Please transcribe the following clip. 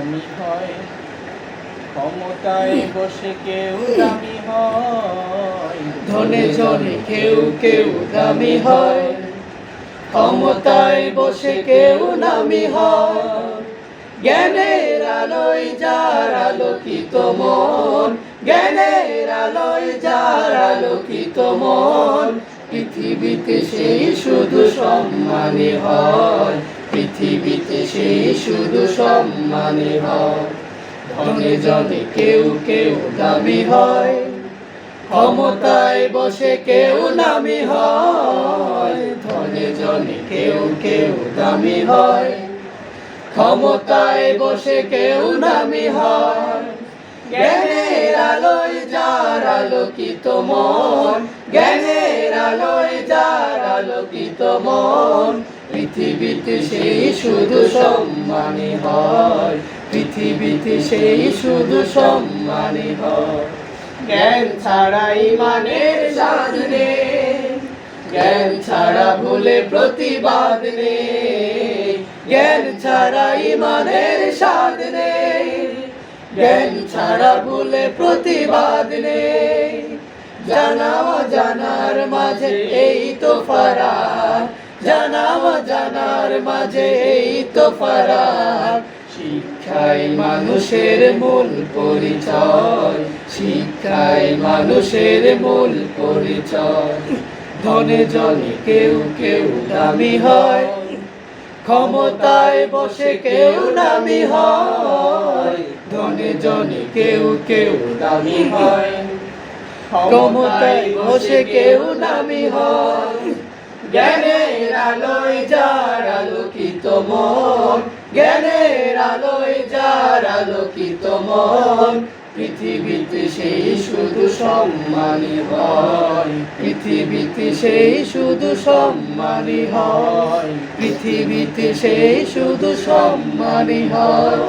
দামি হয়, ক্ষমতায় বসে কেউ দামি হয়। ধনে জনে কেউ কেউ দামি হয়, ক্ষমতায় বসে কেউ নামি হয়। জ্ঞানের আলোয় যার আলোকিত মন, জ্ঞানের আলোয় যার আলোকিত মন পৃথিবীতে সেই শুধু সম্মানী হয়। পৃথিবীতে সেই শুধু সম্মানী হয়। ধনে জনে কেউ কেউ দামি হয়। ক্ষমতায় বসে কেউ নামি হয়। ধনে জনে কেউ কেউ দামি হয়। ক্ষমতায় বসে কেউ নামি হয় জ্ঞানের আলোয় যার আলোকিত মন, জ্ঞানের আলোয় যার আলোকিত মন, পৃথিবীতে সেই শুধু সম্মানী হয়, পৃথিবীতে সেই শুধু সম্মানী হয়। জ্ঞান ছাড়া ইমানের সাধ নেই, জ্ঞান ছাড়া ভুলে প্রতিবাদ নেই, জ্ঞান ছাড়া ইমানের সাধ নেই। জ্ঞান ছাড়া ভুলে প্রতিবাদ নেই। জানা জানার মাঝে এই তো ফারাক। জানা জানার মাঝে এই তো ফারাক। শিক্ষাই মানুষের মূল পরিচয়। শিক্ষাই মানুষের মূল পরিচয়। ধনে জনে কেউ কেউ দামি হয়। ক্ষমতায় বসে কেউ নামি হয়। জনে কেউ কেউ দামি হয়। ক্ষমতায় বসে কেউ নামি হয়। জ্ঞানের আলোয় যার আলোকিত মন, জ্ঞানের আলোয় যার আলোকিত মন, পৃথিবীতে সেই শুধু সম্মানী হয়। পৃথিবীতে সেই শুধু সম্মানী হয়। পৃথিবীতে সেই শুধু সম্মানী হয়।